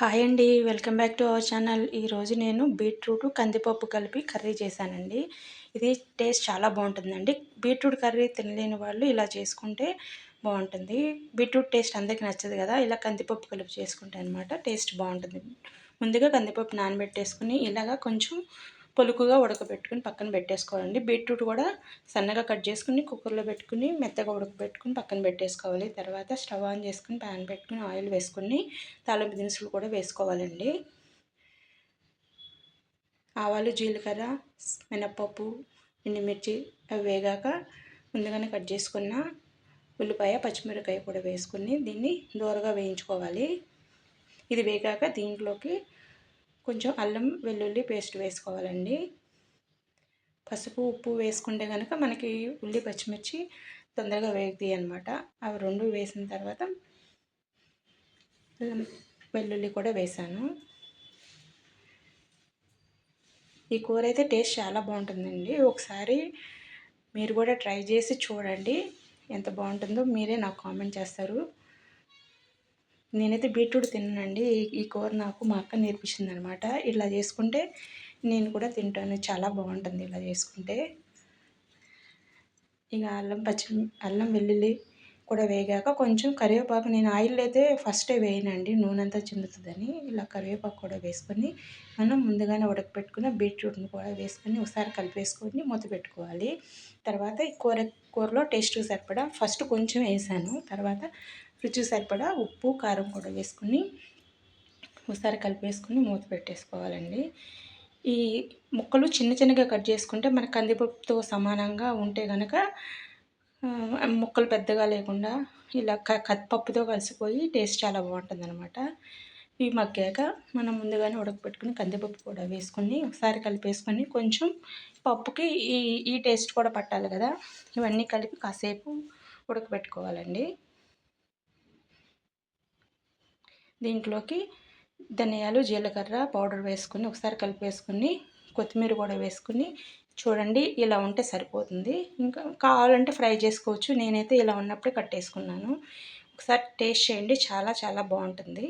Hi అండి welcome back to our channel. ఈరోజు నేను బీట్రూట్ కందిపప్పు కలిపి కర్రీ చేశానండి. ఇది టేస్ట్ చాలా బాగుంటుందండి. బీట్రూట్ కర్రీ తినలేని వాళ్ళు ఇలా చేసుకుంటే బాగుంటుంది. బీట్రూట్ టేస్ట్ అందరికీ నచ్చదు కదా ఇలా కందిపప్పు కలిపి చేసుకుంటే అనమాట టేస్ట్ బాగుంటుంది. ముందుగా కందిపప్పు నానబెట్టేసుకుని ఇలాగా కొంచెం పొలుకుగా ఉడకబెట్టుకుని పక్కన పెట్టేసుకోవాలండి. బీట్రూట్ కూడా సన్నగా కట్ చేసుకుని కుక్కర్లో పెట్టుకుని మెత్తగా ఉడకబెట్టుకుని పక్కన పెట్టేసుకోవాలి. తర్వాత స్టవ్ ఆన్ చేసుకుని ప్యాన్ పెట్టుకుని ఆయిల్ వేసుకుని తాలింపు దినుసులు కూడా వేసుకోవాలండి. ఆవాలు జీలకర్ర మినప్పప్పు ఎండుమిర్చి అవి వేగాక ముందుగానే కట్ చేసుకున్న ఉల్లిపాయ పచ్చిమిరపకాయ కూడా వేసుకుని దీన్ని దూరగా వేయించుకోవాలి. ఇది వేగాక దీంట్లోకి కొంచెం అల్లం వెల్లుల్లి పేస్ట్ వేసుకోవాలండి. పసుపు ఉప్పు వేసుకుంటే కనుక మనకి ఉల్లి పచ్చిమిర్చి తొందరగా వేగుతాయి అనమాట అవి రెండు వేసిన తర్వాత వెల్లుల్లి కూడా వేసాను. ఈ కూర అయితే టేస్ట్ చాలా బాగుంటుందండి. ఒకసారి మీరు కూడా ట్రై చేసి చూడండి ఎంత బాగుంటుందో మీరే నాకు కామెంట్ చేస్తారు. నేనైతే బీట్రూట్ తిన్నానండి. ఈ కూర నాకు మా అక్క నేర్పించింది అనమాట ఇలా చేసుకుంటే నేను కూడా తింటాను. చాలా బాగుంటుంది ఇలా చేసుకుంటే. ఇక అల్లం పచ్చి అల్లం వెల్లుల్లి కూడా వేగాక కొంచెం కరివేపాకు నేను ఆయిల్ అయితే ఫస్టే వేయనండి. నూనె అంతా చిందుతుందని ఇలా కరివేపాకు కూడా వేసుకొని మనం ముందుగానే ఉడకపెట్టుకున్న బీట్రూట్ని కూడా వేసుకొని ఒకసారి కలిపేసుకొని మూత పెట్టుకోవాలి. తర్వాత ఈ కూర కూరలో టేస్ట్ సరిపడా ఫస్ట్ కొంచెం వేసాను. తర్వాత రుచి సరిపడా ఉప్పు కారం కూడా వేసుకుని ఒకసారి కలిపేసుకుని మూత పెట్టేసుకోవాలండి. ఈ ముక్కలు చిన్న చిన్నగా కట్ చేసుకుంటే మన కందిపప్పుతో సమానంగా ఉంటే కనుక ముక్కలు పెద్దగా లేకుండా ఇలా పప్పుతో కలిసిపోయి టేస్ట్ చాలా బాగుంటుంది అనమాట ఇవి మగ్గాక మనం ముందుగానే ఉడకపెట్టుకుని కందిపప్పు కూడా వేసుకొని ఒకసారి కలిపేసుకొని కొంచెం పప్పుకి ఈ ఈ టేస్ట్ కూడా పట్టాలి కదా. ఇవన్నీ కలిపి కాసేపు ఉడకబెట్టుకోవాలండి దీంట్లోకి ధనియాలు జీలకర్ర పౌడర్ వేసుకుని ఒకసారి కలిపేసుకుని కొత్తిమీర కూడా వేసుకుని చూడండి ఇలా ఉంటే సరిపోతుంది. ఇంకా కావాలంటే ఫ్రై చేసుకోవచ్చు. నేనైతే ఇలా ఉన్నప్పుడే కట్టేసుకున్నాను ఒకసారి టేస్ట్ చేయండి. చాలా చాలా బాగుంటుంది.